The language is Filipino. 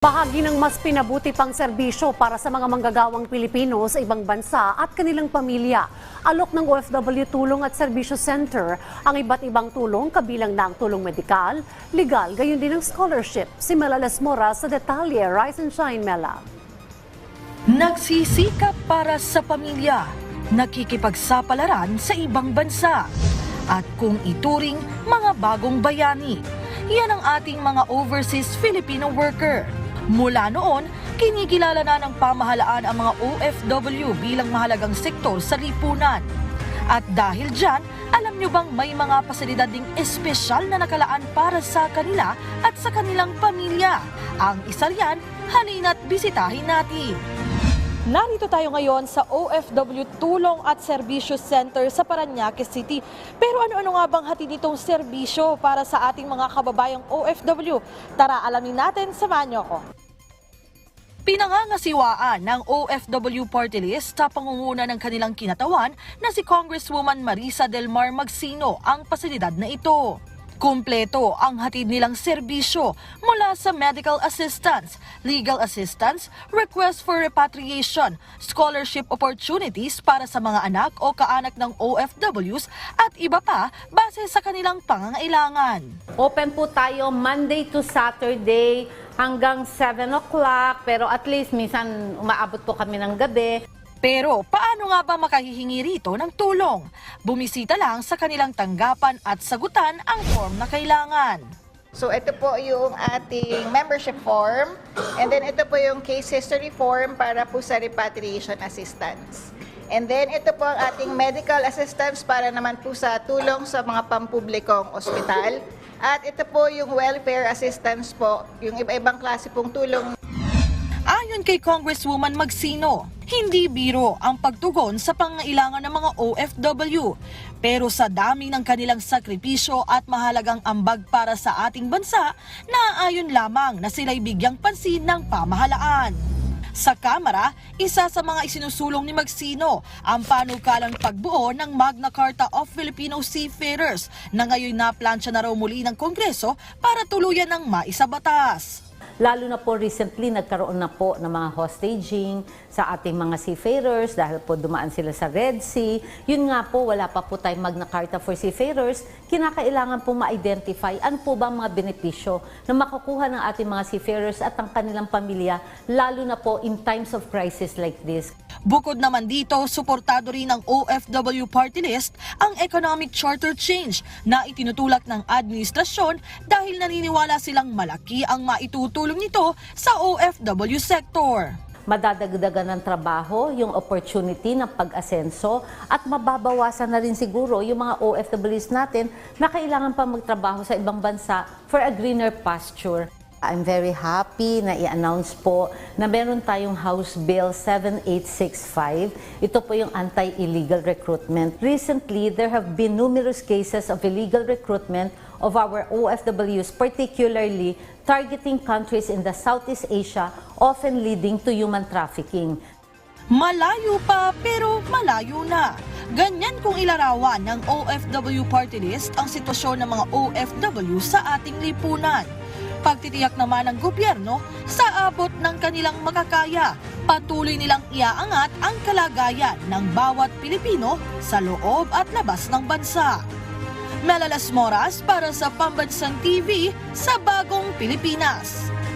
Bahagi ng mas pinabuti pang serbisyo para sa mga manggagawang Pilipino sa ibang bansa at kanilang pamilya. Alok ng OFW Tulong at Serbisyo Center ang iba't ibang tulong kabilang na ang tulong medikal, legal, gayon din ang scholarship. Si Mela Lesmora sa detalye, Rise and Shine Mela. Nagsisikap para sa pamilya, nakikipagsapalaran sa ibang bansa. At kung ituring mga bagong bayani, yan ang ating mga overseas Filipino worker. Mula noon, kinikilala na ng pamahalaan ang mga OFW bilang mahalagang sektor sa lipunan. At dahil dyan, alam nyo bang may mga pasilidad ding espesyal na nakalaan para sa kanila at sa kanilang pamilya? Ang isa riyan, halina't bisitahin natin. Narito tayo ngayon sa OFW Tulong at Serbisyo Center sa Paranaque City. Pero ano-ano nga bang hatid nitong serbisyo para sa ating mga kababayang OFW? Tara, alamin natin, samahan niyo ako. Pinangangasiwaan ng OFW Party List sa pangunguna ng kanilang kinatawan na si Congresswoman Marisa Del Mar Magsino ang pasilidad na ito. Kumpleto ang hatid nilang serbisyo mula sa medical assistance, legal assistance, request for repatriation, scholarship opportunities para sa mga anak o kaanak ng OFWs at iba pa base sa kanilang pangangailangan. Open po tayo Monday to Saturday hanggang 7 o'clock. Pero at least minsan umaabot po kami ng gabi. Pero paano nga ba makahihingi rito ng tulong? Bumisita lang sa kanilang tanggapan at sagutan ang form na kailangan. So ito po yung ating membership form and then ito po yung case history form para po sa repatriation assistance. And then ito po ang ating medical assistance para naman po sa tulong sa mga pampublikong ospital. At ito po yung welfare assistance po, yung iba-ibang klase pong tulong Ayon kay Congresswoman Magsino, hindi biro ang pagtugon sa pangailangan ng mga OFW. Pero sa dami ng kanilang sakripisyo at mahalagang ambag para sa ating bansa, naaayon lamang na sila'y bigyang pansin ng pamahalaan. Sa Kamara, isa sa mga isinusulong ni Magsino ang panukalang pagbuo ng Magna Carta of Filipino Seafarers na ngayon naplansya na raw muli ng Kongreso para tuluyan ng maisabatas. Lalo na po recently, nagkaroon na po ng mga hostaging sa ating mga seafarers dahil po dumaan sila sa Red Sea. Yun nga po, wala pa po tayong Magna Carta for Seafarers. Kinakailangan po ma-identify ano po ba mga benepisyo na makukuha ng ating mga seafarers at ang kanilang pamilya, lalo na po in times of crisis like this. Bukod naman dito, suportado rin ng OFW Party List ang Economic Charter Change na itinutulak ng administrasyon dahil naniniwala silang malaki ang maitutulong nito sa OFW sector. madadagdagan ng trabaho, yung opportunity ng pag-asenso at mababawasan na rin siguro yung mga OFWs natin na kailangan pa magtrabaho sa ibang bansa for a greener pasture. I'm very happy na i-announce po na meron tayong House Bill 7865. Ito po yung anti-illegal recruitment. Recently, there have been numerous cases of illegal recruitment of our OFWs, particularly targeting countries in the Southeast Asia, often leading to human trafficking. Malayo pa pero malayo na. Ganyan kung ilarawan ng OFW Party List ang sitwasyon ng mga OFW sa ating lipunan. Pagtitiyak naman ng gobyerno sa abot ng kanilang makakaya, patuloy nilang iaangat ang kalagayan ng bawat Pilipino sa loob at labas ng bansa. Melalas Moras para sa Pambansang TV sa Bagong Pilipinas.